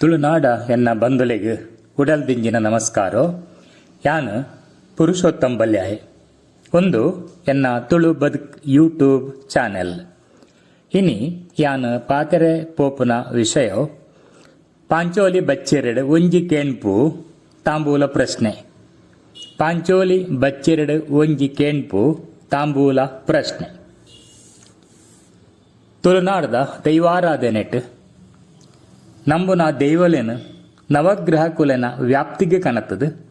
ತುಳುನಾಡ ಎನ್ನ ಬಂಧುಲೆಗ್ ಉಡಲ್ದಿಂಜಿನ ನಮಸ್ಕಾರ. ಯಾನ್ ಪುರುಷೋತ್ತಮ್ ಬಲ್ಯಾಯ್. ಒಂದು ಎನ್ನ ತುಳು ಬದುಕ್ ಯೂಟ್ಯೂಬ್ ಚಾನೆಲ್. ಇನಿ ಯಾನ್ ಪಾತೆರೆ ಪೋಪುನ ವಿಷಯ. ಪಾಂಚೋಲಿ ಬಚ್ಚೆರಡು ಒಂಜಿ ಕೇಣ್ಪು ತಾಂಬೂಲ ಪ್ರಶ್ನೆ. ಪಾಂಚೋಲಿ ಬಚ್ಚೆರಡು ಒಂಜಿ ಕೇಣ್ಪು ತಾಂಬೂಲ ಪ್ರಶ್ನೆ. ತುಳುನಾಡದ ದೈವಾರಾಧನೆಟ್ ನಂಬುನ ದೈವಲೇನು, ನವಗ್ರಹ ಕುಲನ ವ್ಯಾಪ್ತಿಗೆ ಕಣತದು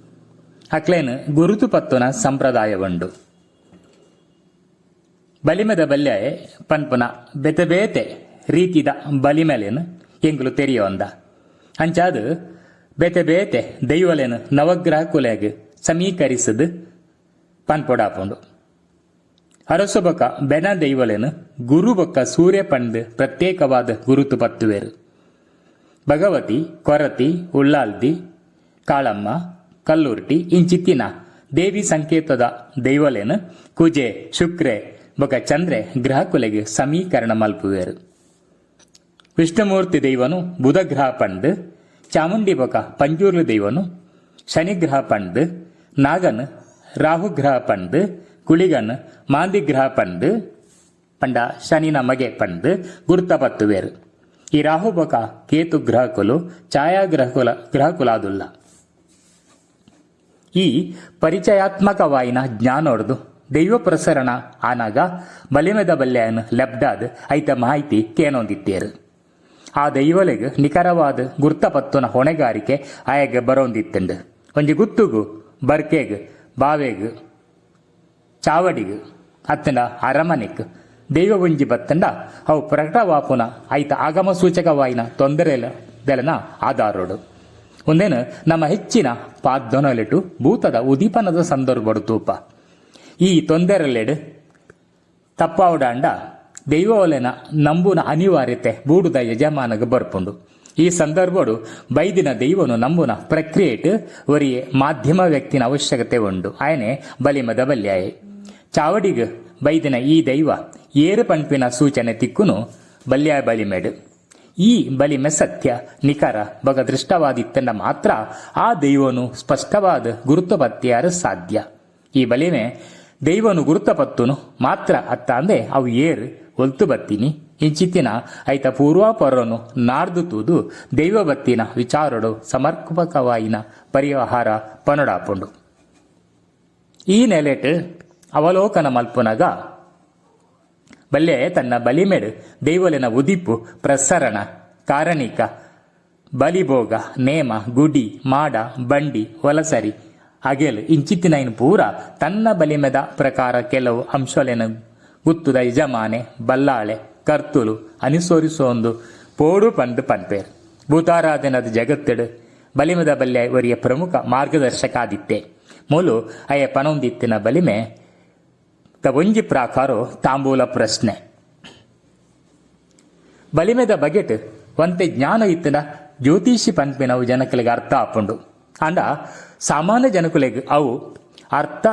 ಅಕ್ಲೇನು ಗುರುತು ಪತ್ತುನ ಸಂಪ್ರದಾಯವುಂಡು. ಬಲಿಮದ ಬಲ್ಯಾಯೆ ಪನ್ಪುನ ಬೆತೆ ಬೇತೆ ರೀತಿದ ಬಲಿಮೆಲೇನು ಎಂಗ್ಲು ತೆರೆಯುವಂದ. ಅಂಚಾದು ಬೆತೆ ಬೇತೆ ದೈವಲೇನು ನವಗ್ರಹ ಕುಲೆಗೆ ಸಮೀಕರಿಸದು ಪನ್ಪೊಡಾಪುಂಡು. ಅರಸು ಬೊಕ್ಕ ಬೆನ ದೈವಲೇನು, ಗುರು ಬೊಕ್ಕ ಸೂರ್ಯ ಪಂಡ್ ಪ್ರತ್ಯೇಕವಾದ ಗುರುತು ಪತ್ತುವೆರು. ಭಗವತಿ, ಕೊರತಿ, ಉಳ್ಳಾಲ್ದಿ, ಕಾಳಮ್ಮ, ಕಲ್ಲುರ್ಟಿ, ಇಂಚಿತ್ತಿನ, ದೇವಿ ಸಂಕೇತದ ದೈವಲೇನ, ಕುಜೆ, ಶುಕ್ರೆ ಬೊಕ ಚಂದ್ರೆ ಗ್ರಹ ಕುಲೆಗೆ ಸಮೀಕರಣ ಮಲ್ಪುವೆರು. ವಿಷ್ಣುಮೂರ್ತಿ ದೈವನು ಬುಧ ಗ್ರಹ ಪಂಡ್, ಚಾಮುಂಡಿ ಬೊಕ ಪಂಜೂರ್ಲು ದೈವನು ಶನಿಗ್ರಹ ಪಂಡ್, ನಾಗನ್ ರಾಹು ಗ್ರಹ ಪಂಡ್, ಕುಳಿಗನ್ ಮಾಂದಿ ಗ್ರಹ ಪಂಡ್, ಪಂಡ ಶನಿ ನಮಗೆ ಪಂಡ್ ಗುರುತಪತ್ತುವೆರು ಈ ರಾಹು ಬೊಕ ಕೇತು ಗ್ರಹಕುಲು ಛಾಯಾಗ್ರಹಕುಲ ಗ್ರಹಕುಲಾದುಲ್ಲ. ಈ ಪರಿಚಯಾತ್ಮಕವಾಯಿನ ಜ್ಞಾನೋರ್ದು ದೈವ ಪ್ರಸರಣ ಆನಾಗ ಬಲಿಮೆದ ಬಲ್ಯನ್ ಲೆಬ್ಡಾದ್ ಐತ ಮಾಹಿತಿ ಕೇನೊಂದಿತ್ತೇರು. ಆ ದೈವಲೆಗ್ ನಿಖರವಾದ ಗುರ್ತಪತ್ತುನ ಹೊಣೆಗಾರಿಕೆ ಆಯಾಗ ಬರೋಂದಿತ್ತಂಡು ಒಂಜಿ ಗುತ್ತುಗು, ಬರ್ಕೆಗ್, ಬಾವೆಗ್, ಚಾವಡಿಗ್ ಅತ್ತಂಡ ಅರಮನೆಗ್ ದೈವ ಒಂಜಿ ಬತ್ತಂಡ, ಅವು ಪ್ರಕಟವಾಪುನ ಐತ ಆಗಮ ಸೂಚಕವಾಯಿನ ತೊಂದರೆಲ ದೆಲನ ಆಧಾರೋಡು. ಒಂದೇನು, ನಮ್ಮ ಹೆಚ್ಚಿನ ಪಾದ್ದೊನಲೆಟು ಭೂತದ ಉದೀಪನದ ಸಂದರ್ಭಡು ತೂಪ. ಈ ತೊಂದರೆಲೆಡು ತಪ್ಪಾವಡಾಂಡ, ದೈವವಲೆನ ನಂಬುನ ಅನಿವಾರ್ಯತೆ ಬೂಡುದ ಯಜಮಾನಗ ಬರ್ಪುಂಡು. ಈ ಸಂದರ್ಭಡು ಬೈದಿನ ದೈವನು ನಂಬುನ ಪ್ರಕ್ರಿಯೆಟ್ ಒರಿಯೆ ಮಾಧ್ಯಮ ವ್ಯಕ್ತಿನ ಅವಶ್ಯಕತೆ ಉಂಡು. ಆಯನೆ, ಬಲಿಮದ ಬಲ್ಯಾಯೆ. ಚಾವಡಿಗ ಬೈದಿನ ಈ ದೈವ ಏರು ಪಂಪಿನ ಸೂಚನೆ ತಿಕ್ಕುನು ಬಲ್ಯಾಯ ಬಲಿಮೆಡು ಈ ಬಲಿಮೆ ಸತ್ಯ, ನಿಖರ ಬಗ ದೃಷ್ಟವಾದಿತ್ತಂಡ ಮಾತ್ರ ಆ ದೈವನು ಸ್ಪಷ್ಟವಾದ ಗುರುತುಪತ್ತೆಯಾರ ಸಾಧ್ಯ. ಈ ಬಲಿಮೆ ದೈವನು ಗುರುತಪತ್ತುನು ಮಾತ್ರ ಅತ್ತ ಅಂದೆ ಅವು ಏರ್ ಒಲ್ತು ಬತ್ತಿನಿ ಇಂಚಿತ್ತಿನ ಐತ ಪೂರ್ವಾಪರನು ನಾರ್ದು ತೂದು ದೈವ ಬತ್ತಿನ ವಿಚಾರಡು ಸಮರ್ಪಕವಾಯಿನ ಪರಿಹಾರ ಪನಡಾಪುಂಡು. ಈ ನೆಲೆಟ್ ಅವಲೋಕನ ಮಲ್ಪುನಗ ಬಲ್ಲೆ ತನ್ನ ಬಲಿಮೆಡು, ದೇವಲಿನ ಉದಿಪ್ಪು ಪ್ರಸರಣ, ಕಾರಣಿಕ, ಬಲಿಭೋಗ, ನೇಮ, ಗುಡಿ, ಮಾಡ, ಬಂಡಿ, ಹೊಲಸರಿ, ಅಗೆಲ್, ಇಂಚಿತ್ತಿನ ಪೂರ ತನ್ನ ಬಲಿಮೆದ ಪ್ರಕಾರ ಕೆಲವು ಅಂಶಲೆನ. ಗುತ್ತುದ ಯಜಮಾನೆ, ಬಲ್ಲಾಳೆ, ಕರ್ತುಲು, ಅನುಸರಿಸೋಂದು, ಪೋಡು ಪಂದು ಪನ್ಪೇರ್ ಭೂತಾರಾಧನದ ಜಗತ್ತೆಡು, ಬಲಿಮದ ಬಲ್ಯ ಒರಿಯ ಪ್ರಮುಖ ಮಾರ್ಗದರ್ಶಕ ಆದಿತ್ತೆ ಮೂಲು ಅಯ ಪನೊಂದಿತ್ತಿನ ಬಲಿಮೆ ದ ಒಂಜಿ ಪ್ರಾಕಾರ ತಾಂಬೂಲ ಪ್ರಶ್ನೆ. ಬಲಿಮೆದ ಬಗೆಟ್ ಒಂತೆ ಜ್ಞಾನ ಇತ್ತಿನ ಜ್ಯೋತಿಷಿ ಪನ್ಪಿನವು ಜನಕಲಿಗೆ ಅರ್ಥ ಆಪುಂಡು. ಅಂಡ ಸಾಮಾನ್ಯ ಜನಕುಲೆಗ್ ಅವು ಅರ್ಥ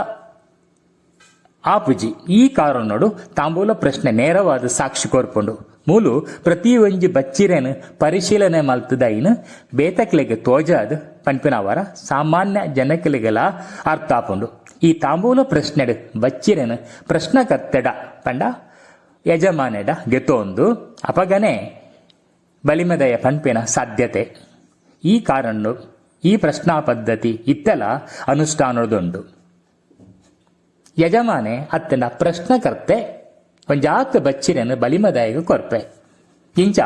ಆಪುಜಿ. ಈ ಕಾರಣೋಡು ತಾಂಬೂಲ ಪ್ರಶ್ನೆ ನೇರವಾದ ಸಾಕ್ಷಿ ಕೋರ್ಪುಂಡು. ಮೂಲು ಪ್ರತಿ ಒಂಜಿ ಬಚ್ಚಿರೇನು ಪರಿಶೀಲನೆ ಮಲ್ತದೈನ್ ಬೇತಕ್ಲೆಗೆ ತೋಜಾದ್ ಪಂಪಿನವರ ಸಾಮಾನ್ಯ ಜನಕಲಿಗೆಲ ಅರ್ಥ ಆಪುಂಡು. ಈ ತಾಂಬೂಲ ಪ್ರಶ್ನೆಡ್ ಪ್ರಶ್ನ ಪ್ರಶ್ನಕರ್ತೆಡ ಪಂಡ ಯಜಮಾನೆಡ ಗೆತೊಂದು ಅಪಗನೆ ಬಲಿಮೆದಯ ಪನ್ಪಿನ ಸಾಧ್ಯತೆ. ಈ ಕಾರಣ ಈ ಪ್ರಶ್ನಾ ಪದ್ಧತಿ ಇತ್ತೆಲ ಅನುಷ್ಠಾನದುಂಡು ಯಜಮಾನೆ ಅತ್ತನ ಪ್ರಶ್ನಕರ್ತೆ ಒಂಜಾತ್ ಬಚ್ಚಿರೇನು ಬಲಿಮದಯಗ ಕೊರ್ಪೆ. ಇಂಚ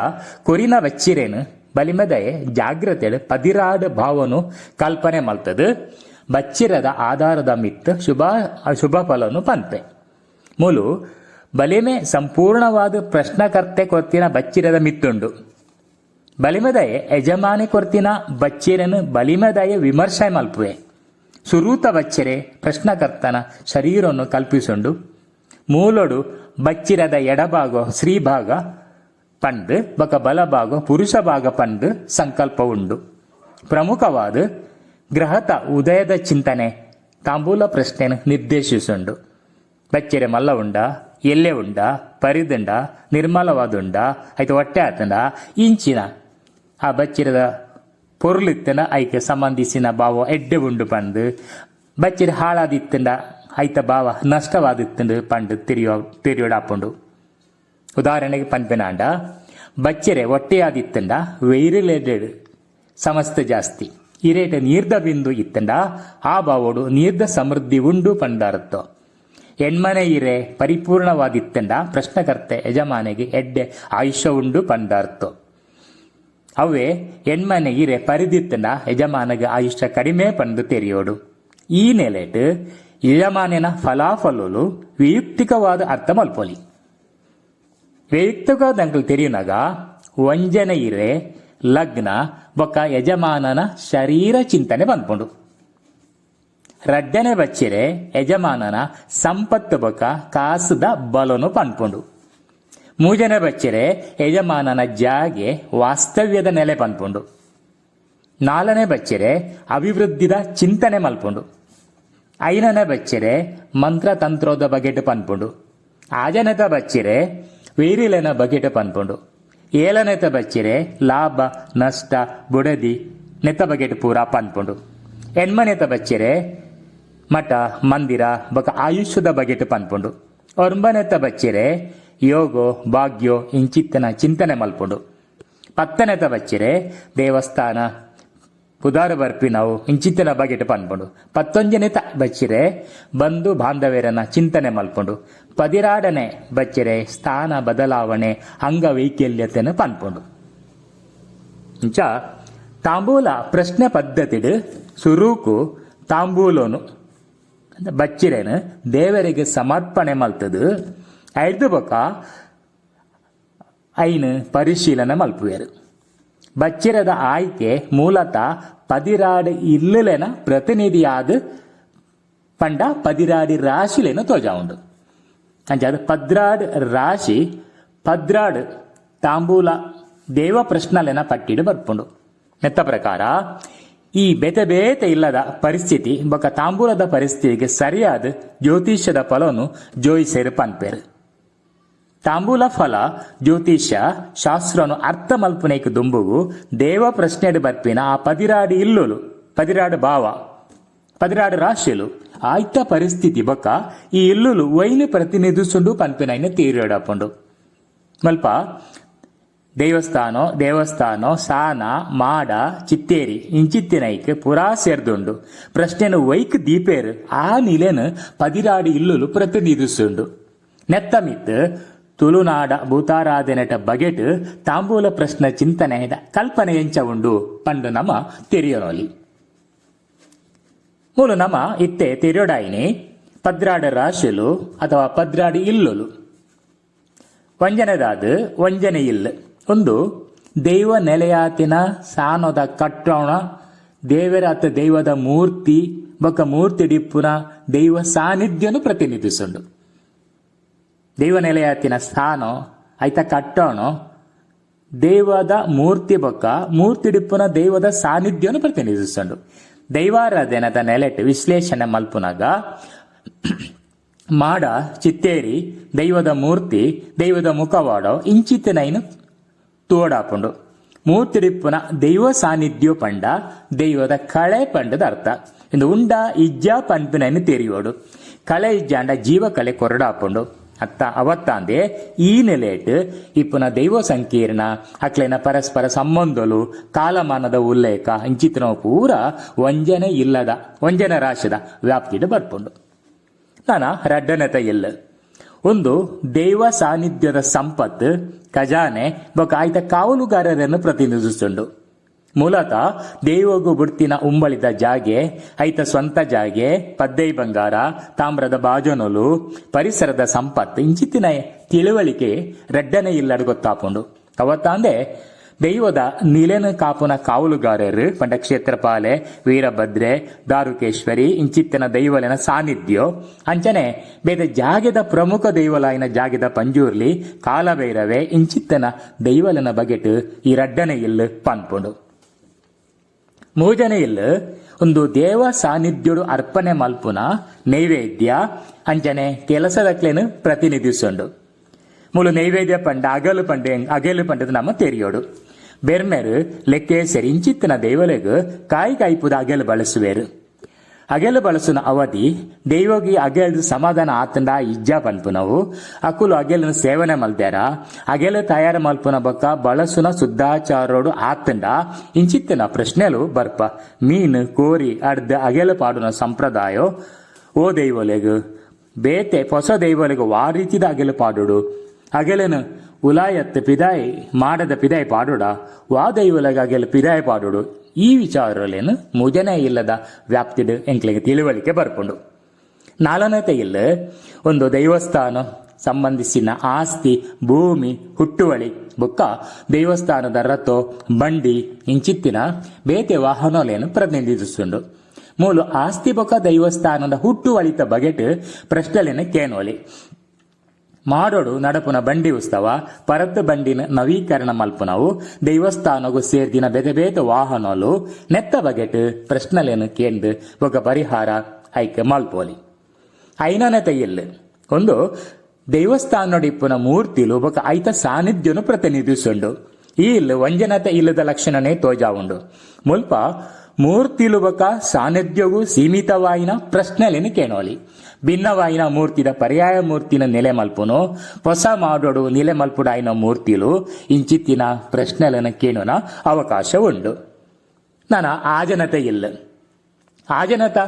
ಕೊರಿನ ಬಚ್ಚಿರೇನು ಬಲಿಮದಯೆ ಜಾಗ್ರತೆಡ್ ಪದಿರಾಡ್ ಭಾವನು ಕಲ್ಪನೆ ಮಲ್ತದು. ಬಚ್ಚಿರದ ಆಧಾರದ ಮಿತ್ ಶುಭ ಅಶುಭ ಫಲನು ಪಂತೆ ಮೂಲು, ಬಲಿಮೆ ಸಂಪೂರ್ಣವಾದ ಪ್ರಶ್ನಕರ್ತೆ ಕೊರ್ತಿನ ಬಚ್ಚಿರದ ಮಿತ್ತುಂಡು. ಬಲಿಮದಯೆ ಯಜಮಾನಿ ಕೊರ್ತಿನ ಬಚ್ಚಿರನು ಬಲಿಮದಯ ವಿಮರ್ಶೆ ಮಲ್ಪುವೆ. ಸುರೂತ ಬಚ್ಚರೆ ಪ್ರಶ್ನಕರ್ತನ ಶರೀರವನ್ನು ಕಲ್ಪಿಸುಂಡು. ಮೂಲೊಡು ಬಚ್ಚಿರದ ಎಡಭಾಗ ಶ್ರೀಭಾಗ ಪಂಡ್ ಬಕ ಬಲಭಾಗ ಪುರುಷ ಭಾಗ ಪಂಡ್ ಸಂಕಲ್ಪ ಉಂಡು ಪ್ರಮುಖವಾದ ಗ್ರಹತ ಉದಯದ ಚಿಂತನೆ. ತಾಂಬೂಲ ಪ್ರಶ್ನೆಯನ್ನು ನಿರ್ದೇಶಿಸುಂಡು. ಬಚ್ಚೆರೆ ಮಲ್ಲ ಉಂಡ, ಎಲ್ಲೆ ಉಂಡ, ಪರಿದುಂಡ, ನಿರ್ಮಲವಾದುಂಡ ಆಯ್ತು ಹೊಟ್ಟೆ ಆತಂಡ, ಇಂಚಿನ. ಆ ಬಚ್ಚಿರದ ಪೊರ್ಲಿತ್ತನ ಐಕೆ ಸಂಬಂಧಿಸಿನ ಭಾವ ಎಡ್ಡೆ ಉಂಡು ಪಂದು. ಬಚ್ಚಿರ ಹಾಳಾದಿತ್ತಂಡ, ಐತ ಭಾವ ನಷ್ಟವಾದಿತ್ತಂಡು ಪಂಡು ತಿರಿಯೋ, ತಿರಿಯೋಡಾಪುಂಡು. ಉದಾಹರಣೆಗೆ ಪನ್ಪೆನಾಂಡ, ಬಚ್ಚೆರೆ ಹೊಟ್ಟೆಯಾದಿತ್ತಂಡ ವೈರಿಲೇಟೆಡ್ ಸಮಸ್ತ ಜಾಸ್ತಿ. ಇರೇಟ ನೀರ್ದ ಬಿಂದು ಇತ್ತಂಡ, ಆ ಬಾವೋಡು ನೀರ್ದ ಸಮೃದ್ಧಿ ಉಂಡು ಪಂಡಾರತ್ತೋ. ಎಣ್ಮನೆ ಇರೆ ಪರಿಪೂರ್ಣವಾದಿತ್ತಂಡ, ಪ್ರಶ್ನಕರ್ತೆ ಯಜಮಾನೆಗೆ ಎಡ್ಡೆ ಆಯುಷ್ಯ ಉಂಡು ಪಂಡಾರ್ತೋ ಅವೇ ಹೆಣ್ಮನೆ ಇರೆ ಪರಿದಿತ್ತಂಡ, ಯಜಮಾನಗೆ ಆಯುಷ್ಯ ಕಡಿಮೆ ಪಂದು ತೆರೆಯೋಡು. ಈ ನೆಲೆಟ್ ಯಜಮಾನಿನ ಫಲಾಫಲಲು ವೈಯಕ್ತಿಕವಾದ ಅರ್ಥ ಮಲ್ಪೊಲಿ. ವೈಯಕ್ತಿಕವಾದ ಅಂಕಲ್ ತೆರೆಯುನಾಗ, ವಂಜನೆ ಇರೆ ಲಗ್ನ ಬೊಕ್ಕ ಯಜಮಾನನ ಶರೀರ ಚಿಂತನೆ ಬಂದ್ಕೊಂಡು ರಡ್ಡನೆ ಬಚ್ಚಿರೆ ಯಜಮಾನನ ಸಂಪತ್ತು ಬೊಕ್ಕ ಕಾಸುದ ಬಲನು ಪನ್ಪುಂಡು. ಮೂಜನೆ ಬಚ್ಚಿರೆ ಯಜಮಾನನ ಜಾಗೆ ವಾಸ್ತವ್ಯದ ನೆಲೆ ಪನ್ಪುಂಡು ನಾಲನೆ ಬಚ್ಚಿರೆ ಅಭಿವೃದ್ಧಿದ ಚಿಂತನೆ ಮಲ್ಪುಂಡು. ಐನನೆ ಬಚ್ಚಿರೆ ಮಂತ್ರ ತಂತ್ರೋದ ಬಗೆಟ್ ಪನ್ಪುಂಡು. ಆಜನತ ಬಚ್ಚಿರೆ ವೈರಿಲೆನ ಬಗೆಟ್ ಪನ್ಪುಂಡು. ಏಳನೆತ ಬಚ್ಚಿರೆ ಲಾಭ, ನಷ್ಟ, ಬುಡದಿ ನೆತ ಬಗೆಟ್ ಪೂರ ಪನ್ಪುಂಡು ಎಣ್ಮನೆತ ಬಚ್ಚಿರೆ ಮಠ, ಮಂದಿರ ಬೊಕ ಆಯುಷ್ಯದ ಬಗೆಟ್ ಪನ್ಪುಂಡು ಒಂಬನೆತ ಬಚ್ಚಿರೆ ಯೋಗೋ, ಭಾಗ್ಯೋ, ಇಂಚಿತ್ತನ, ಚಿಂತನೆ ಮಲ್ಪುಂಡು ಪತ್ತನೆತ ಬಚ್ಚಿರೆ ದೇವಸ್ಥಾನ ಪುದಾರ ಬರ್ಪಿ ನಾವು ಇಂಚಿತ್ತಿನ ಬಗೆಟ್ ಪನ್ಪುಂಡು. ಪತ್ತೊಂಜನೆ ತ ಬಚ್ಚಿರೆ, ಬಂಧು ಬಾಂಧವ್ಯರನ್ನ ಚಿಂತನೆ ಮಲ್ಪುಂಡು. ಪದಿರಾಡನೆ ಬಚ್ಚಿರೆ, ಸ್ಥಾನ ಬದಲಾವಣೆ ಅಂಗವೈಕಲ್ಯತೆಯನ್ನು ಪನ್ಪುಂಡು. ಇಂಚ, ತಾಂಬೂಲ ಪ್ರಶ್ನೆ ಪದ್ಧತಿಡು, ಸುರೂಕು ತಾಂಬೂಲೋನು ಬಚ್ಚಿರೇನು ದೇವರಿಗೆ ಸಮರ್ಪಣೆ ಮಲ್ತದು ಐದು ಬೊಕ ಐನು ಪರಿಶೀಲನೆ ಮಲ್ಪುವೆರು. ಬಚ್ಚಿರದ ಆಯ್ಕೆ ಮೂಲತಃ ಪದಿರಾಡು ಇಲ್ಲುಲೆನ ಪ್ರತಿನಿಧಿಯಾದ ಪಂಡ ಪದಿರಾಡಿ ರಾಶಿಲೇನು ತೋಜಾ ಉಂಡು ಅಂಚ ಪದ್ರಾಡ್ ರಾಶಿ, ಪದ್ರಾಡ್ ತಾಂಬೂಲ ದೇವ ಪ್ರಶ್ನಲೆನ ಪಟ್ಟಿಡು ಬರ್ಪುಂಡು. ಮೆತ್ತ ಪ್ರಕಾರ, ಈ ಬೇತೆ ಬೇತೆ ಇಲ್ಲದ ಪರಿಸ್ಥಿತಿ, ಬೊಕ ತಾಂಬೂಲದ ಪರಿಸ್ಥಿತಿಗೆ ಸರಿಯಾದ ಜ್ಯೋತಿಷ್ಯದ ಫಲವನ್ನು ಜೋಯಿಸೇರು ಪನ್ಪೇರು. ತಾಂಬೂಲ ಫಲ, ಜ್ಯೋತಿಷ್ಯ, ಶಾಸ್ತ್ರನು ಅರ್ಥ ಮಲ್ಪನೆಕ್ ದುಂಬುಗು ದೇವ ಪ್ರಶ್ನೆಡು ಬರ್ಪಿನ ಆ ಪದಿರಾಡಿ ಇಲ್ಲುಲು, ಪದಿರಾಡು ಭಾವ, ಪದಿರಾಡು ರಾಶಿಲು, ಆಯ್ತ ಪರಿಸ್ಥಿತಿ ಬೊಕ್ಕ ಈ ಇಲ್ಲುಲು ವೈನು ಪ್ರತಿನಿಧಿಸುಂಡು ಪನ್ಪಿನ ತೀರ್ಯೋಡಪುಂಡು ಮಲ್ಪ, ದೇವಸ್ಥಾನ ದೇವಸ್ಥಾನ, ಸಾನ, ಮಾಡ, ಚಿತ್ತೇರಿ, ಇಂಚಿತ್ತಿನೈಕ್ ಪುರಾ ಸೇರ್ದುಂಡು. ಪ್ರಶ್ನೆನು ವೈಕ್ ದೀಪೇರು ಆ ನಿಲೆನು ಪದಿರಾಡಿ ಇಲ್ಲುಲು ಪ್ರತಿನಿಧಿಸುಂಡು. ನೆತ್ತ ಮಿತ್ ತುಳುನಾಡ ಭೂತಾರಾಧನೆಟ ಬಗೆಟ್ ತಾಂಬೂಲ ಪ್ರಶ್ನ ಚಿಂತನೆದ ಕಲ್ಪನೆ ಎಂಚ ಉಂಡು. ಪಂಡು ನಮ ತಿರಿಯೋನೋಲಿ. ಮೂಲು ನಮ ಇತ್ತೆ ತಿರಿಯೋಡಾಯಿನಿ. ಪದ್ರಾಡ ರಾಶಿಲು ಅಥವಾ ಪದ್ರಾಡಿ ಇಲ್ಲುಲು. ವಂಜನೆದಾದ ವಂಜನೆ ಇಲ್ಲ ಒಂದು ದೈವ ನೆಲೆಯಾತಿನ ಸಾನದ ಕಟ್ಟೋಣ ದೇವರ ಅತ್ತ ದೈವದ ಮೂರ್ತಿ ಬೊಕ್ಕ ಮೂರ್ತಿ ಡಿಪ್ಪುನ ದೈವ ಸಾನ್ನಿಧ್ಯನು ಪ್ರತಿನಿಧಿಸುಂಡು. ದೈವ ನೆಲೆಯತ್ತಿನ ಸ್ಥಾನೋ ಐತ ಕಟ್ಟೋಣೋ, ದೇವದ ಮೂರ್ತಿ ಬೊಕ್ಕ, ಮೂರ್ತಿ ಡಿಪ್ಪುನ ದೈವದ ಸಾನ್ನಿಧ್ಯನು ಪ್ರತಿನಿಧಿಸುಂಡು ದೈವಾರಾಧನದ ನೆಲೆಟ್ ವಿಶ್ಲೇಷಣೆ ಮಲ್ಪುನಾಗ, ಮಾಡ, ಚಿತ್ತೇರಿ, ದೈವದ ಮೂರ್ತಿ, ದೈವದ ಮುಖವಾಡೋ ಇಂಚಿತನೈನು ತೋಡಾಪುಂಡು. ಮೂರ್ತಿಡಿಪ್ಪುನ ದೈವ ಸಾನ್ನಿಧ್ಯ ಪಂಡ, ದೈವದ ಕಳೆ ಪಂಡದ ಅರ್ಥ. ಇಂದು ಉಂಡ, ಇಜ್ಜ ಪಂಪಿನೈನು ತೆರೆಯೋಡು. ಕಳೆ ಇಜ್ಜಾಂಡ ಜೀವ ಕಲೆ ಕೊರಡಾಪುಂಡು. ಅತ್ತ ಅವತ್ತಾಂದೆ ಈ ನೆಲೆಟ್ ಇಪ್ಪುನ ದೈವ ಸಂಕೀರ್ಣ ಅಕ್ಲೆನ ಪರಸ್ಪರ ಸಂಬಂಧಲು ಕಾಲಮಾನದ ಉಲ್ಲೇಖ ಇಂಚಿತ್ತಿನ ಪೂರ ವಂಜನೆ ಇಲ್ಲದ, ವಂಜನ ರಾಶಿದ ವ್ಯಾಪ್ತಿಡ್ ಬರ್ಪುಂಡು. ನಾನ ರಡ್ಡನೆತ ಇಲ್ಲ ಒಂದು, ದೈವ ಸಾನ್ನಿಧ್ಯದ ಸಂಪತ್ತು ಖಜಾನೆ ಬೊಕ ಆಯ್ತ ಕಾವಲುಗಾರರನ್ನು ಪ್ರತಿನಿಧಿಸುಂಡು. ಮೂಲತಃ ದೇವಗು ಬುಡ್ತಿನ ಉಂಬಳಿದ ಜಾಗೆ, ಐತ ಸ್ವಂತ ಜಾಗೆ, ಪದ್ದೈ ಬಂಗಾರ, ತಾಮ್ರದ ಬಾಜನೊಲು ಪರಿಸರದ ಸಂಪತ್ತು ಇಂಚಿತ್ತಿನ ತಿಳುವಳಿಕೆ ರೆಡ್ಡನೆ ಇಲ್ಲಡ್ ಗೊತ್ತಾಪುಂಡು. ಅವತ್ತಾಂದೆ ದೈವದ ನಿಲೆನ ಕಾಪುನ ಕಾವಲುಗಾರರು ಪಂಡ ಕ್ಷೇತ್ರಪಾಲೆ ವೀರಭದ್ರೆ, ದಾರುಕೇಶ್ವರಿ, ಇಂಚಿತ್ತಿನ ದೈವಲಿನ ಸಾನ್ನಿಧ್ಯ, ಅಂಚನೆ ಬೇದ ಜಾಗೆದ ಪ್ರಮುಖ ದೈವಲಾಯಿನ ಜಾಗೆದ ಪಂಜೂರ್ಲಿ, ಕಾಲಭೈರವೆ ಇಂಚಿತ್ತನ ದೈವಲನ ಬಗೆಟ್ ಈ ರಡ್ಡನೆ ಇಲ್ಲು ಪನ್ಪುಂಡು. ಮೂಜನೆ ಇಲ್ಲು ಒಂದು ದೇವ ಸಾನ್ನಿಧ್ಯುಡು ಅರ್ಪಣೆ ಮಲ್ಪುನ ನೈವೇದ್ಯ ಅಂಚನೆ ಕೆಲಸದಕ್ಲೇನು ಪ್ರತಿನಿಧಿಸೊಂಡು. ಮೂಲ ನೈವೇದ್ಯ ಪಂಡ ಅಗಲು ಪಂಡೆ ಅಗಲು ಪಂಡದ ನಮ್ಮ ತೆರೆಯೋಡು. ಬೆರ್ಮೆರು ಲೆಕ್ಕೆ ಇಂಚಿತ್ತಿನ ದೇವಲೆಗ್ ಕಾಯಿ ಕಾಯ್ಪುದ ಅಗಲು ಬಳಸುವೆರು. ಅಗೆಲು ಬಳಸುನ ಅವಧಿ, ದೈವೋಗಿ ಅಗೆಲ್ದು ಸಮಾಧಾನ ಆತಂಡ ಇಜ್ಜ ಪನ್ಪುನವು ಅಕುಲು ಅಗೆಲನ ಸೇವನೆ ಮಲ್ದ್ಯಾರ ಅಗೆಲು ತಯಾರು ಮಲ್ಪುನ ಬೊಕ್ಕ ಬಳಸುನ ಶುದ್ಧಾಚಾರೋಡು ಆತಂಡ. ಇಂಚಿತ್ತಿನ ಪ್ರಶ್ನೆಲು ಬರ್ಪ, ಮೀನ್, ಕೋರಿ ಅರ್ಧ ಅಗೆಲು ಪಾಡುನ ಸಂಪ್ರದಾಯ? ಓ ದೈವಲೆಗ್, ಬೇತೆ ಹೊಸ ದೈವಲೆಗ್ ವಾ ರೀತಿದ ಅಗೆಲು ಪಾಡುಡು. ಅಗೆಲನು ಉಲಾಯತ್ ಪಿದಾಯ್, ಮಾಡದ ಪಿದಾಯ್ ಪಾಡುಡ ವಾ ಅಗೆಲು ಪಿದಾಯ್ ಪಾಡುಡು. ಈ ವಿಚಾರಲೇನು ಮುಜನೆ ಇಲ್ಲದ ವ್ಯಾಪ್ತಿಡು ಎಂಕ್ಲಿಗೆ ತಿಳುವಳಿಕೆ ಬರ್ಕೊಂಡು ನಾಲ್ಕನೇತೆ ಇಲ್ಲ, ಒಂದು ದೈವಸ್ಥಾನ ಸಂಬಂಧಿಸಿನ ಆಸ್ತಿ, ಭೂಮಿ, ಹುಟ್ಟುವಳಿ, ಬೊಕ್ಕ ದೇವಸ್ಥಾನದ ರಥ, ಬಂಡಿ, ಇಂಚಿತ್ತಿನ ಬೇತೆ ವಾಹನಲೇನು ಪ್ರತಿನಿಧಿಸುಂಡು. ಮೂಲು ಆಸ್ತಿ ಬೊಕ್ಕ ದೈವಸ್ಥಾನದ ಹುಟ್ಟುವಳಿತ ಬಗೆಟ್ ಪ್ರಶ್ನೆಲೇನು ಕೇನೋಲಿ. ಮಾಡೋಡು ನಡಪುನ ಬಂಡಿ ಉತ್ಸವ, ಪರದ್ದ ಬಂಡಿನ ನವೀಕರಣ ಮಲ್ಪುನವು, ದೈವಸ್ಥಾನಗೂ ಸೇರ್ದಿನ ಬೆದೆ ಬೇತೆ ವಾಹನಲು, ನೆತ್ತ ಬಗೆಟ್ ಪ್ರಶ್ನಲೇನು ಕೇಂದ್ ಬೊಕ ಪರಿಹಾರ ಐಕೆ ಮಲ್ಪೋಲಿ ಐನನೆ ಇಲ್ಲ ಒಂದು, ದೇವಸ್ಥಾನಡಿಪ್ಪುನ ಮೂರ್ತಿಲು ಬೊಕ ಐತ ಸಾನ್ನಿಧ್ಯನು ಪ್ರತಿನಿಧಿಸುಂಡು. ಈ ಇಲ್ಲು ವಂಜನತೆ ಇಲ್ಲದ ಲಕ್ಷಣನೇ ತೋಜಾವುಂಡು. ಮುಲ್ಪ ಮೂರ್ತಿಲು ಬೊಕ ಸಾನ್ನಿಧ್ಯವು ಸೀಮಿತವಾಯಿನ ಪ್ರಶ್ನೆಲೆನು ಕೇಳೋಲಿ ಭಿನ್ನವಾಯಿನ ಮೂರ್ತಿದ ಪರ್ಯಾಯ ಮೂರ್ತಿನ ನೆಲೆ ಮಲ್ಪುನು, ಹೊಸ ಮಾಡೋಡು ನೆಲೆ ಮಲ್ಪುಡಾಯಿನ ಮೂರ್ತಿಲು ಇಂಚಿತ್ತಿನ ಪ್ರಶ್ನೆಲನ ಕೇಳೋಣ ಅವಕಾಶ ಉಂಡು ನಾನು ಆಜನತೆ ಇಲ್ಲ ಆಜನತ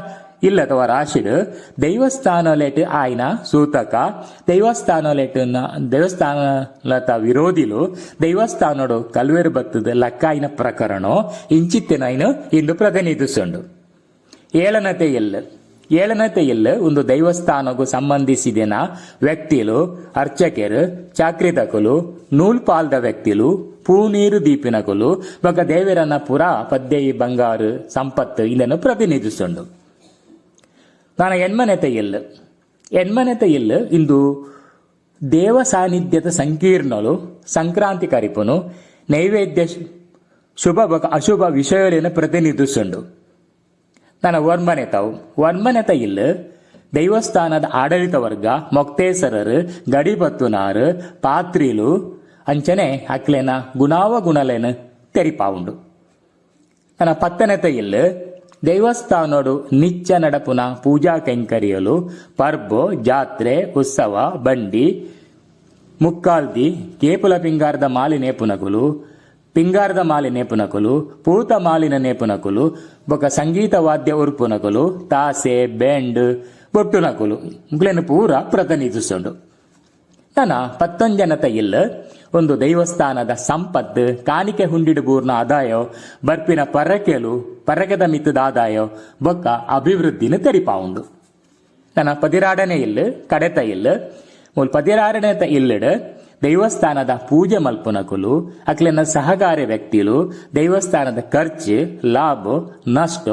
ಇಲ್ಲದವ ರಾಶಿಡ್ ದೈವಸ್ಥಾನಲೆಟ್ ಆಯ್ನ ಸೂತಕ, ದೈವಸ್ಥಾನಲೆಟ್ ದೇವಸ್ಥಾನಲತ ವಿರೋಧಿಲು, ದೈವಸ್ಥಾನಡು ಕಲ್ವೇರು ಬತ್ತದ ಲಕ್ಕಾಯಿನ ಪ್ರಕರಣ, ಇಂಚಿತ್ತಿನೈನು ಇಂದು ಪ್ರತಿನಿಧಿಸುಂಡು. ಏಳನತೆ ಎಲ್ಲ ಏಳನತೆ ಇಲ್ಲ ಒಂದು ದೈವಸ್ಥಾನಗೂ ಸಂಬಂಧಿಸಿದಿನ ವ್ಯಕ್ತಿಲು, ಅರ್ಚಕರು ನೂಲ್ ನೂಲ್ಪಾಲ್ದ ವ್ಯಕ್ತಿಲು, ಪೂನೀರು ದೀಪಿನಕುಲು, ಬೊಕ ದೇವರನ್ನ ಪುರ ಪದ್ಯಯಿ ಬಂಗಾರು ಸಂಪತ್ತು ಇದನ್ನು ಪ್ರತಿನಿಧಿಸುಂಡು. ನಾನು ಎಣ್ಮನೆತ ಇಲ್ಲ ಇಂದು ದೇವ ಸಾನ್ನಿಧ್ಯದ ಸಂಕ್ರಾಂತಿ ಕರಿಪನು ನೈವೇದ್ಯ ಶು- ಶುಭ ಅಶುಭ ವಿಷಯಗಳನ್ನು ಪ್ರತಿನಿಧಿಸುಂಡು. ನನ್ನ ವರ್ಮನೆತವು. ವರ್ಮನೆತ ಇಲ್ಲ ದೈವಸ್ಥಾನದ ಆಡಳಿತ ವರ್ಗ, ಮೊಕ್ತೇಸರರು ಗಡಿಪತ್ತುನಾರು ಪಾತ್ರಿಲು, ಅಂಚನೆ ಅಕ್ಲೆನ ಗುಣಾವ ಗುಣಲೇನು ತೆರಿಪಾವುಂಡು. ನನ್ನ ಪತ್ತನೆತ ಇಲ್ಲ ದೈವಸ್ಥಾನೋಡು ನಿಚ್ಚ ನಡಪುನ ಪೂಜಾ ಕೈಂಕರ್ಯಲು ಪರ್ಬೋ, ಜಾತ್ರೆ, ಉತ್ಸವ, ಬಂಡಿ, ಮುಕ್ಕಾಲ್ದಿ, ಕೇಪುಲ ಪಿಂಗಾರದ ಮಾಲಿ ನೇಪುನಕುಲು, ಪಿಂಗಾರದ ಮಾಲಿ ನೇಪುನಕುಲು, ಪೂತ ಮಾಲಿನ ನೇಪುನಕುಲು, ಬೊಕ ಸಂಗೀತ ವಾದ್ಯ ಉರ್ಪುನಕುಲು, ತಾಸೆ, ಬೆಂಡ್, ಬೊಟ್ಟುನಕುಲು. ಮುಗ್ಲೇನು ಪೂರ ಪ್ರತಿನಿಧಿಸುಂಡು. ತನ ಪತ್ತೊಂಜನತ ಇಲ್ಲ. ಒಂದು ದೈವಸ್ಥಾನದ ಸಂಪತ್ ಕಾಣಿಕೆ ಹುಂಡಿಡುಗೂರ್ನ ಆದಾಯೋ, ಬರ್ಪಿನ ಪರಕೆಲು, ಪರಕೆದ ಮಿತ್ತದ ಆದಾಯ ಬೊಕ್ಕ ಅಭಿವೃದ್ಧಿನ ತೆರಿಪಾವುಂಡು ತನ ಪದಿರಾಡನೆ ಇಲ್ಲ, ಕಡೆತ ಇಲ್ಲ. ಮೂಲ್ ಪದಿರಾಡನೆತ ಇಲ್ಲಡ, ದೈವಸ್ಥಾನದ ಪೂಜೆ ಮಲ್ಪುನಕುಲು ಅಕ್ಲೆನ ಸಹಕಾರಿ ವ್ಯಕ್ತಿಲು, ದೈವಸ್ಥಾನದ ಖರ್ಚು, ಲಾಭ, ನಷ್ಟ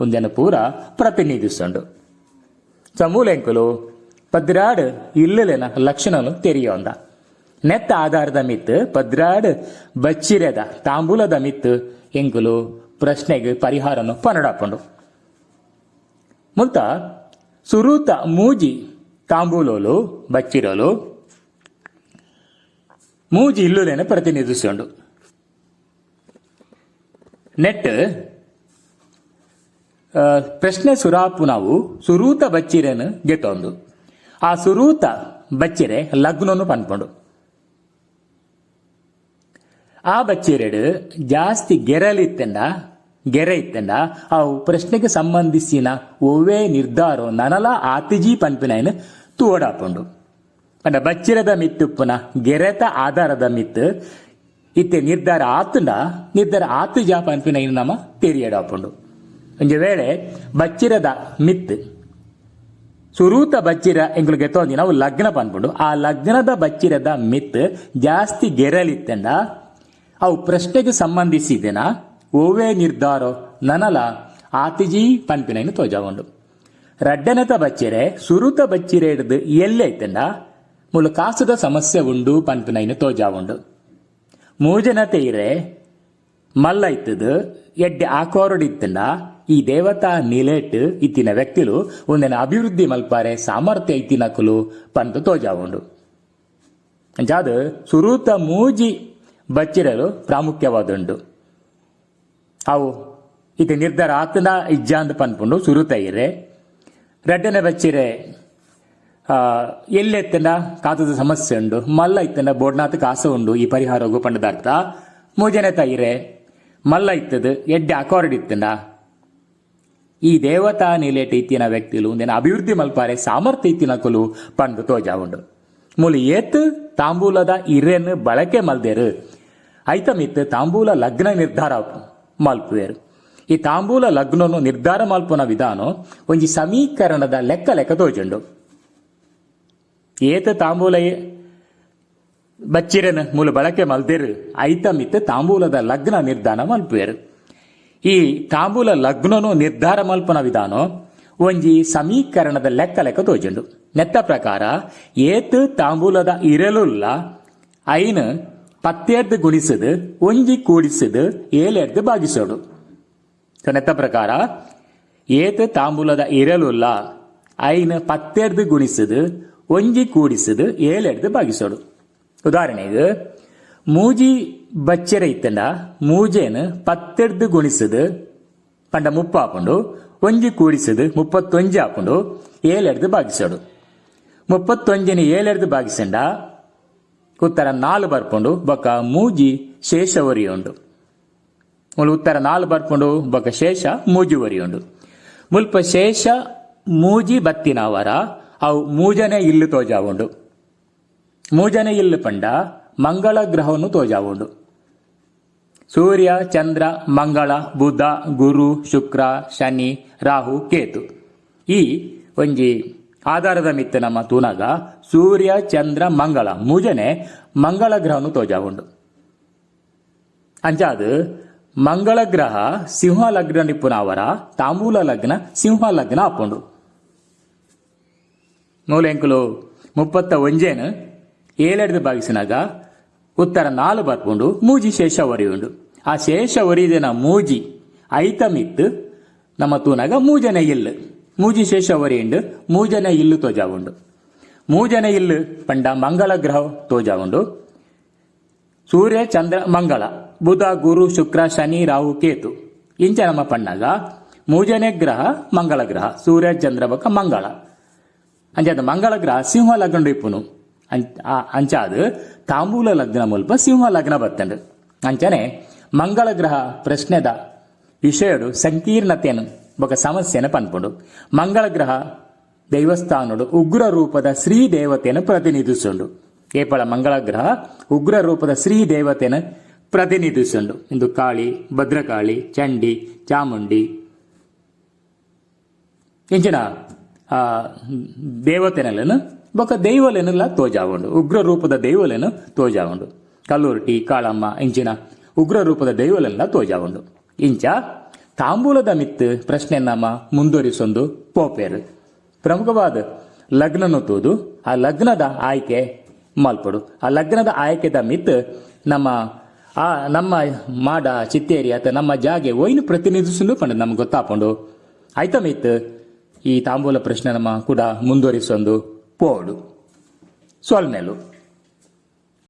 ಒಂದನ್ನು ಪೂರ ಪ್ರತಿನಿಧಿಸಂಡು. ಸಮೂಲೆಂಕುಲು ಪದ್ರಾಡ್ ಇಲ್ಲಲೆನ ಲಕ್ಷಣನು ತೆರೆಯೋಂದ. ನೆತ್ತ ಆಧಾರದ ಮಿತ್, ಪದ್ರಾಡ್ ಬಚ್ಚಿರೆದ, ತಾಂಬೂಲದ ಮಿತ್ ಎಂಗುಲು ಪ್ರಶ್ನೆಗೆ ಪರಿಹಾರನು ಪನಡಾಪುಂಡು ಮುಂತ, ಸುರೂತ ಮೂಜಿ ತಾಂಬೂಲೋಲು, ಬಚ್ಚಿರೋಲು, ಮೂಜಿ ಇಲ್ಲುಲೆನ ಪ್ರತಿನಿಧಿಸುಂಡು ನೆಟ್ ಪ್ರಶ್ನೆ ಸುರಾಪು ನಾವು ಸುರೂತ ಬಚ್ಚಿರೇನು ಗೆತ್ತೊಂದು. ಆ ಸುರೂತ ಬಚ್ಚಿರೆ ಲಗ್ನನು ಪನ್ಪುಂಡು ಆ ಬಚ್ಚಿರೆಡು ಜಾಸ್ತಿ ಗೆರಲಿತ್ತೆಂಡ ಗೆರೆ ಇತ್ತೆಂಡ ಅವು ಪ್ರಶ್ನೆಗೆ ಸಂಬಂಧಿಸಿನ ಒವ್ವೇ ನಿರ್ಧಾರ ನನಲ ಆತಿಜಿ ಪನ್ಪಿನ ತೂಡಾಪುಂಡು ಅಂಡ ಬಚ್ಚಿರದ ಮಿತ್ತುಪ್ಪುನ ಗೆರೆತ ಆಧಾರದ ಮಿತ್ತು, ಇತ್ತೆ ನಿರ್ಧಾರ ಆತುಂಡ, ನಿರ್ಧಾರ ಆತು ಪನ್ಪಿನ ನಮ್ಮ ನಮ ತೆರಿಯಡಾಪುಂಡು. ಒಂಜಿ ವೇಳೆ ಬಚ್ಚಿರದ ಮಿತ್ ಸುರೂತ ಬಚ್ಚಿರ ಎಂಗ್ಲು ಗೆತ್ತೋದಿ ನಾವು ಲಗ್ನ ಪನ್ಪುಂಡು ಆ ಲಗ್ನದ ಬಚ್ಚಿರದ ಮಿತ್ ಜಾಸ್ತಿ ಗೆರಲಿತ್ತಂಡ ಅವು ಪ್ರಶ್ನೆಗೆ ಸಂಬಂಧಿಸಿದೆನ? ಓವೇ ನಿರ್ಧಾರೋ. ನನಲ, ಆತಿಜಿ ಪನ್ಪಿನೈನು ತೋಜಾವುಂಡು ರಡ್ಡನತ ಬಚ್ಚಿರೆ, ಸುರುತ ಬಚ್ಚಿರೆ ಹಿಡಿದು ಐತೆಂಡ ಮುಲು ಕಾಸುದ ಸಮಸ್ಯೆ ಉಂಡು ಪನ್ಪಿನೈನು ತೋಜಾವುಂಡು ಮೂಜನತೆ ಇರೆ ಮಲ್ಲ ಇತ್ತದು, ಎಡ್ಡೆ ಆಕೋರಡಿತ್ತಂಡ ಈ ದೇವತಾ ನಿಲೇಟ್ ಇತ್ತಿನ ವ್ಯಕ್ತಿಲು ಒಂದಿನ ಅಭಿವೃದ್ಧಿ ಮಲ್ಪಾರೆ ಸಾಮರ್ಥ್ಯ ಇತ್ತಿನಕುಲು ಪಂತು ತೋಜಾವುಂಡು. ಜಾದು ಸುರೂತ ಮೂಜಿ ಬಚ್ಚಿರಲು ಪ್ರಾಮುಖ್ಯವಾದುಂಡು. ಅವು ಇದು ನಿರ್ಧಾರ ಆತನ ಇಜ್ಜಾಂದ್ ಪನ್ಪುಂಡು ಸುರೂತ ಸುರುತೈರೆ ರೆಡ್ಡನೆ ಬಚ್ಚಿರೆ ಎಲ್ಲೆತ್ತನ ಕಾತದ ಸಮಸ್ಯೆ ಉಂಡು. ಮಲ್ಲ ಇತ್ತನ ಬೋಡ್ನಾಥ ಕಾಸ ಉಂಡು ಈ ಪರಿಹಾರ ಹೋಗು ಪಂಡದಾರ್ಥ ಮೂಜನೆ ತೈರೆ ಮಲ್ಲ ಇತ್ತದು ಎಡ್ಡೆ ಅಕಾರ್ಡ್ ಇತ್ತನ ಈ ದೇವತಾ ನಿಲೇಟ ಇತ್ತಿನ ವ್ಯಕ್ತಿಲು ಉಂದಿನ ಅಭಿವೃದ್ಧಿ ಇತ್ತಿನ ಕೊಲು ಪಂಡು ತೋಜ ಉಂಡು. ಮೂಲ ಏತ್ ತಾಂಬೂಲದ ಇರೆನ್ ಬಳಕೆ ಮಲ್ದೇರು ಐತ ಮಿತ್ ತಾಂಬೂಲ ಲಗ್ನ ನಿರ್ಧಾರ ಮಲ್ಪುವೇರು. ಈ ತಾಂಬೂಲ ಲಗ್ನನು ನಿರ್ಧಾರ ಮಲ್ಪುನ ವಿಧಾನ ಒಂಜಿ ಸಮೀಕರಣದ ಲೆಕ್ಕ ಲೆಕ್ಕ ತೋಜುಂಡು. ಏತ ತಾಂಬೂಲ ಬಚ್ಚಿರನ್ ಮೂಲ ಬಳಕೆ ಮಲ್ದೇರು ಐತ ಮಿತ್ ತಾಂಬೂಲದ ಲಗ್ನ ನಿರ್ಧಾರ ಮಲ್ಪುವೆರು. ಈ ತಾಂಬೂಲ ಲಗ್ನನು ನಿರ್ಧಾರ ಮಲ್ಪನ ವಿಧಾನ ಒಂಜಿ ಸಮೀಕರಣದ ಲೆಕ್ಕ ಲೆಕ್ಕ ತೋಜುಂಡು. ನೆತ್ತ ಪ್ರಕಾರ, ಏತ್ ತಾಂಬೂಲದ ಇರಲುಲ್ಲ, ಐನ್ ಪತ್ತೆರ್ದು ಗುಣಿಸದು, ಒಂಜಿ ಕೂಡಿಸದು, ಏಳೆರ್ದು ಭಾಗಿಸೋಡು. ನೆತ್ತ ಪ್ರಕಾರ, ಏತ್ ತಾಂಬೂಲದ ಇರಲುಲ್ಲ, ಐನ್ ಪತ್ತೆರ್ದು ಗುಣಿಸದು, ಒಂಜಿ ಕೂಡಿಸದು, ಏಳೆರ್ದು ಭಾಗಿಸೋಡು. ಉದಾಹರಣೆಗೆ ಮೂಜಿ ಬಚ್ಚರ ಇತ್ತಂಡ ಮೂಜೇನು ಪತ್ತೆರ್ದು ಗುಣಿಸದು, ಪಂಡ ಮುಪ್ಪ ಹಾಕೊಂಡು ಒಂಜಿ ಕೂಡಿಸದು, ಮುಪ್ಪತ್ತೊಂಜಿ ಹಾಕೊಂಡು ಏಳೆಡ್ದು ಬಾಗಿಸೋಡು ಮುಪ್ಪತ್ತೊಂಜಿನ ಏಳೆಡ್ದು ಬಾಗಿಸಂಡ ಉತ್ತರ ನಾಲ್ ಬರ್ಕೊಂಡು ಬೊಕ್ಕ ಮೂಜಿ ಶೇಷ ಒರಿಯುಂಡು ಉತ್ತರ ನಾಲ್ ಬರ್ಕೊಂಡು ಬೊಕ್ಕ ಶೇಷ ಮೂಜಿ ಒರಿಯುಂಡು ಮುಲ್ಪ ಶೇಷ ಮೂಜಿ ಬತ್ತಿನವರ ಅವು ಮೂಜನೆ ಇಲ್ಲು ತೋಜಾವುಂಡು. ಮೂಜನೆ ಇಲ್ಲು ಪಂಡ ಮಂಗಳ ಗ್ರಹವನ್ನು ತೋಜಾವುಂಡು ಸೂರ್ಯ, ಚಂದ್ರ, ಮಂಗಳ, ಬುಧ, ಗುರು, ಶುಕ್ರ, ಶನಿ, ರಾಹು, ಕೇತು. ಈ ಒಂಜಿ ಆಧಾರದ ಮಿತ್ತ ನಮ್ಮ ತೂನಾಗ ಸೂರ್ಯ, ಚಂದ್ರ, ಮಂಗಳ ಮೂಜನೆ ಮಂಗಳ ಗ್ರಹವನ್ನು ತೋಜಾವುಂಡು ಅಂಚಾದ ಮಂಗಳ ಗ್ರಹ ಸಿಂಹ ಲಗ್ನ ನಿಪುಣವರ ತಾಂಬೂಲ ಲಗ್ನ ಸಿಂಹ ಲಗ್ನ ಆಪುಂಡು ಮೂಲೆಂಕುಲು ಮುಪ್ಪತ್ತ ಒಂಜೇನು ಏಳೆಡ್ದು ಭಾಗಿಸಿನಾಗ ಉತ್ತರ ನಾಲು ಬರ್ಕೊಂಡು ಮೂಜಿ ಶೇಷ ಒರಿಯುಂಡು ಆ ಶೇಷ ಒರಿದಿನ ಮೂಜಿ ಐತಮಿತ್ತು. ನಮ್ಮ ತೂನಾಗ ಮೂಜನೆ ಇಲ್ಲು. ಮೂಜಿ ಶೇಷ ಒರಿಯುಂಡು ಮೂಜನೆ ಇಲ್ಲು ಉಂಡು ಮೂಜನೆ ಇಲ್ಲ ಪಂಡ ಮಂಗಳ ಗ್ರಹ ತೋಜಾವುಂಡು ಸೂರ್ಯ, ಚಂದ್ರ, ಮಂಗಳ, ಬುಧ, ಗುರು, ಶುಕ್ರ, ಶನಿ, ರಾಹು, ಕೇತು. ಇಂಚ ನಮ್ಮ ಪಣ್ಣಾಗ ಮೂಜನೆ ಗ್ರಹ, ಮಂಗಳ ಗ್ರಹ, ಸೂರ್ಯ, ಚಂದ್ರ, ಬಕ ಮಂಗಳ. ಅಂಜದ ಮಂಗಳ ಗ್ರಹ ಸಿಂಹ ಲಗ್ನ ಇಪ್ಪುನು. ಅಂಚಾದು ತಾಂಬೂಲ ಲಗ್ನ ಮುಲ್ಪ ಸಿಂಹ ಲಗ್ನ ಬತ್ತಂಡು ಅಂಚನೆ ಮಂಗಳ ಗ್ರಹ ಪ್ರಶ್ನೆದ ವಿಷಯಡು ಸಂಕೀರ್ಣತೆಯನ್ನು, ಬೊಕ ಸಮಸ್ಯೆನ ಪನ್ಪುಂಡು. ಮಂಗಳ ಗ್ರಹ ದೈವಸ್ಥಾನಡು ಉಗ್ರ ರೂಪದ ಶ್ರೀ ದೇವತೆಯನ್ನು ಪ್ರತಿನಿಧಿಸುಂಡು. ಏಪಳ ಮಂಗಳ ಗ್ರಹ ಉಗ್ರ ರೂಪದ ಶ್ರೀ ದೇವತೆಯನ್ನು ಪ್ರತಿನಿಧಿಸುಂಡು. ಇಂದು ಕಾಳಿ, ಭದ್ರಕಾಳಿ, ಚಂಡಿ, ಚಾಮುಂಡಿ. ಇಂಚಿನ, ಆ, ದೇವತೆನಲ್ಲನು ಬೊಕ ದೈವಲೆನೆಲ್ಲ ತೋಜಾವುಂಡು. ಉಗ್ರ ರೂಪದ ದೈವಲೆನು ತೋಜಾವುಂಡು. ಕಲ್ಲೂರ್ಟಿ, ಕಾಳಮ್ಮ ಇಂಚಿನ ಉಗ್ರ ರೂಪದ ದೈವಲೆಲ್ಲ ತೋಜಾವುಂಡು. ಇಂಚ ತಾಂಬೂಲದ ಮಿತ್ ಪ್ರಶ್ನೆ ನಮ್ಮ ಮುಂದುವರಿಸೊಂದು ಪೋಪೇರು. ಪ್ರಮುಖವಾದ ಲಗ್ನನು ತೋದು, ಆ ಲಗ್ನದ ಆಯ್ಕೆ ಮಲ್ಪಡು. ಆ ಲಗ್ನದ ಆಯ್ಕೆದ ಮಿತ್ ನಮ್ಮ, ಆ ನಮ್ಮ ಮಾಡ ಚಿತ್ತೇರಿ ಅಥವಾ ನಮ್ಮ ಜಾಗೆ ಒಯ್ನು ಪ್ರತಿನಿಧಿಸಲು ಪಂಡ ನಮ್ಗೆ ಗೊತ್ತಾಪುಂಡು. ಆಯ್ತ ಮಿತ್ ಈ ತಾಂಬೂಲ ಪ್ರಶ್ನೆ ನಮ್ಮ ಕೂಡ ಮುಂದುವರಿಸೊಂದು ಪೋಡು ಸೊಲ್ಮೆಲು